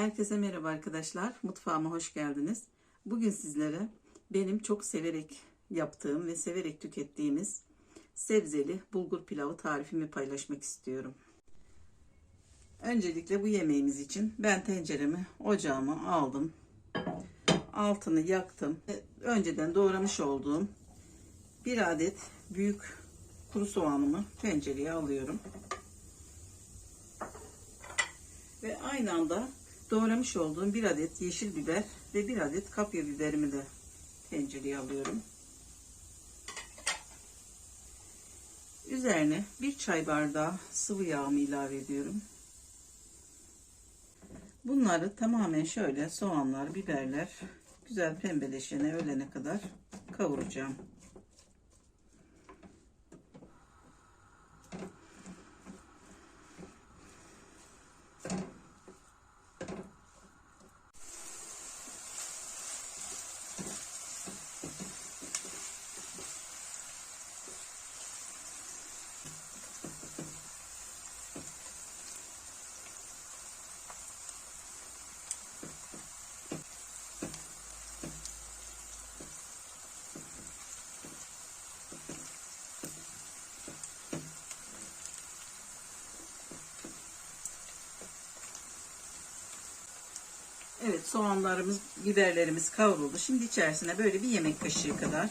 Herkese merhaba arkadaşlar. Mutfağıma hoş geldiniz. Bugün sizlere benim çok severek yaptığım ve severek tükettiğimiz sebzeli bulgur pilavı tarifimi paylaşmak istiyorum. Öncelikle bu yemeğimiz için ben tenceremi ocağıma aldım. Altını yaktım. Önceden doğramış olduğum bir adet büyük kuru soğanımı tencereye alıyorum. Ve aynı anda doğramış olduğum bir adet yeşil biber ve bir adet kapya biberimi de tencereye alıyorum. Üzerine bir çay bardağı sıvı yağımı ilave ediyorum. Bunları tamamen şöyle soğanlar, biberler güzel pembeleşene ölene kadar kavuracağım. Evet soğanlarımız, biberlerimiz kavruldu. Şimdi içerisine böyle bir yemek kaşığı kadar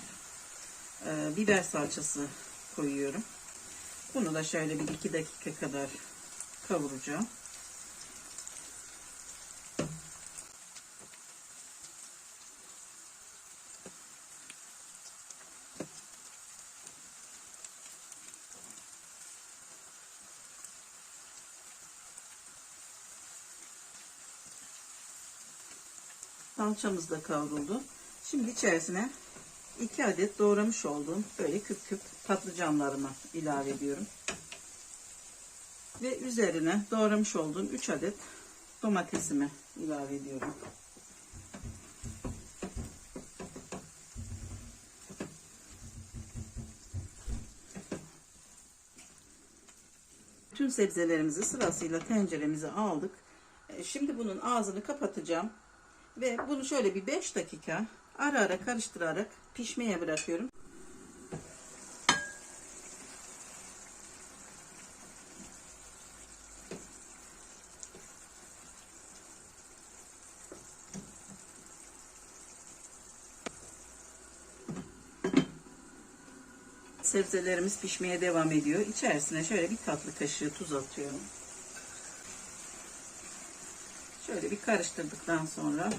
e, biber salçası koyuyorum. Bunu da şöyle bir iki dakika kadar kavuracağım. Salçamız da kavruldu. Şimdi içerisine 2 adet doğramış olduğum böyle küp küp patlıcanlarımı ilave ediyorum. Ve üzerine doğramış olduğum 3 adet domatesimi ilave ediyorum. Tüm sebzelerimizi sırasıyla tenceremize aldık. E, Şimdi bunun ağzını kapatacağım. Ve bunu şöyle bir 5 dakika ara ara karıştırarak pişmeye bırakıyorum. Sebzelerimiz pişmeye devam ediyor. İçerisine şöyle bir tatlı kaşığı tuz atıyorum. Şöyle bir karıştırdıktan sonra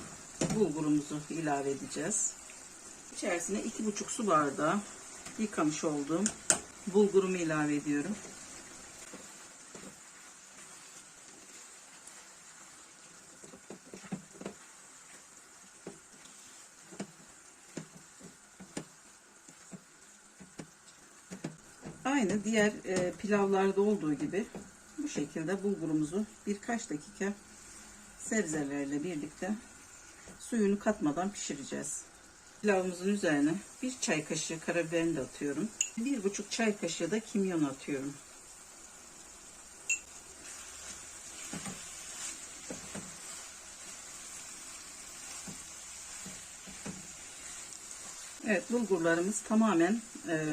bulgurumuzu ilave edeceğiz. İçerisine iki buçuk su bardağı yıkamış olduğum bulgurumu ilave ediyorum. Aynı diğer e, pilavlarda olduğu gibi bu şekilde bulgurumuzu birkaç dakika sebzelerle birlikte suyunu katmadan pişireceğiz. Pilavımızın üzerine bir çay kaşığı karabiberini de atıyorum. Bir buçuk çay kaşığı da kimyon atıyorum. Evet bulgurlarımız tamamen e,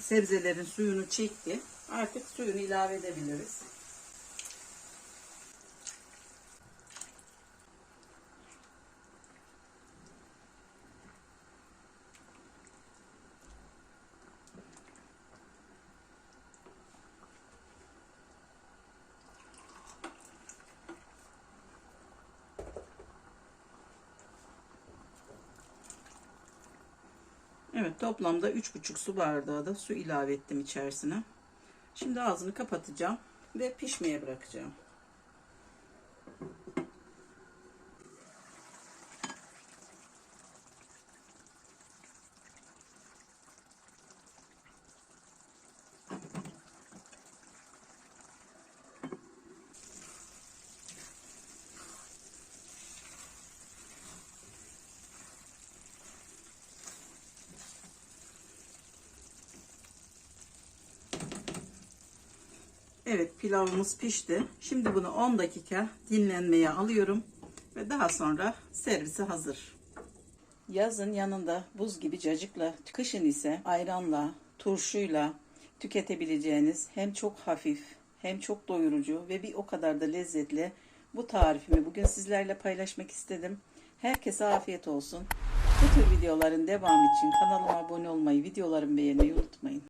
sebzelerin suyunu çekti. Artık suyunu ilave edebiliriz. Evet toplamda 3,5 su bardağı da su ilave ettim içerisine. Şimdi ağzını kapatacağım ve pişmeye bırakacağım. Evet pilavımız pişti. Şimdi bunu 10 dakika dinlenmeye alıyorum. Ve daha sonra servise hazır. Yazın yanında buz gibi cacıkla, kışın ise ayranla, turşuyla tüketebileceğiniz hem çok hafif hem çok doyurucu ve bir o kadar da lezzetli bu tarifimi bugün sizlerle paylaşmak istedim. Herkese afiyet olsun. Bu tür videoların devamı için kanalıma abone olmayı, videolarımı beğenmeyi unutmayın.